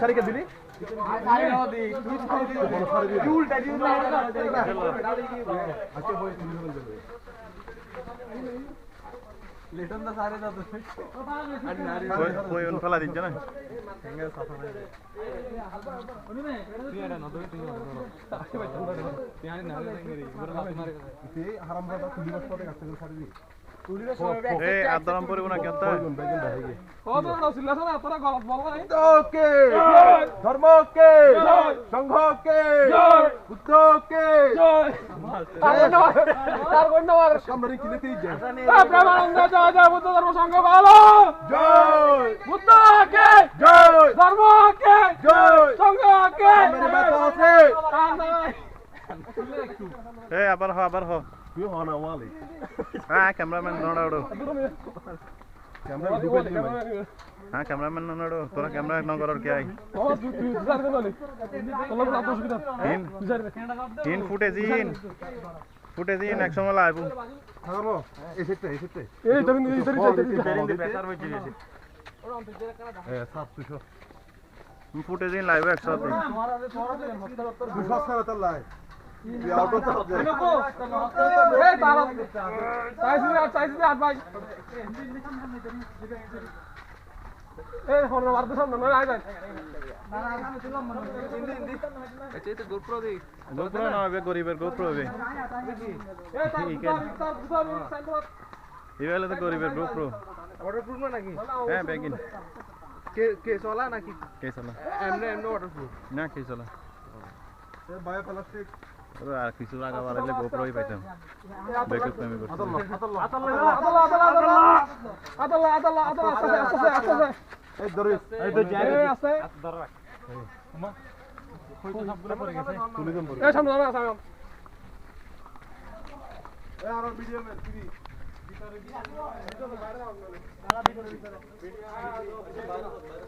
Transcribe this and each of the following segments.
তারিখে দিলি চুলটা আতো লইলে ওটা ডিস্টার্ব হইব দেখা গেল পিছারিকে দিলি কই উন ফেলা দিচ্ছে না হারাম দাদা তুলি বাস পরে গাছ থেকে ছাড়ি দি সংঘকে বুদ্ধকে আমরা কিনেতেই যাই প্রেমানন্দ জয় জয় বুদ্ধ ধর্ম সংঘ ভালো জয় সংঘকে মেরে মাথা আছে এ আবার হ। আবার হ তুই ওয়ালি হ্যাঁ ক্যামেরাম্যান নড়াড়ো হ্যাঁ ক্যামেরাম্যান নড়াড়ো তোরা ক্যামেরা ন করার কে আই ইন ইন ফুটেজ ইন ফুটেজ ইন এক সময় লাইব থাকব এই সেটটা এই সেটটা এই ধরুন এই এ সাত তুই সব ফুটেজ ইন গোপ্রো না হবে গরিবের গোপ্রো হবে। ঠিক আছে। তো গরিবের গোপ্রো ওয়াটারপ্রুফ নাকি? হ্যাঁ বেগিন কে কে চলা নাকি? কে চলা? এমনি এমনি ওয়াটারপ্রুফ না কে চলা? এ বায়ো প্লাস্টিক। ওরে আর কিছু লাগা বাড়াইলে গোপ্রোই পাইতাম। আর ভিডিও মে কে তো টেবিল দিম তো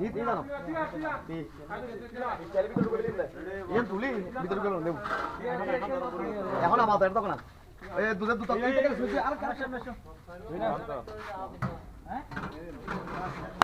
ই জানো ইয়ে তুলি ভিতরে গেল দেব এখন আমাদের তখন না এই দুধের দুধ এই থেকে শুনছি আর কানেকশন মেশো আনি দিবা এই টপি সার্কেল সার্কেল আপা না না আরেকটা আরেকটা ভিতরে ভিতরে এই টপি তুমি রে টপলা লিখে বেশি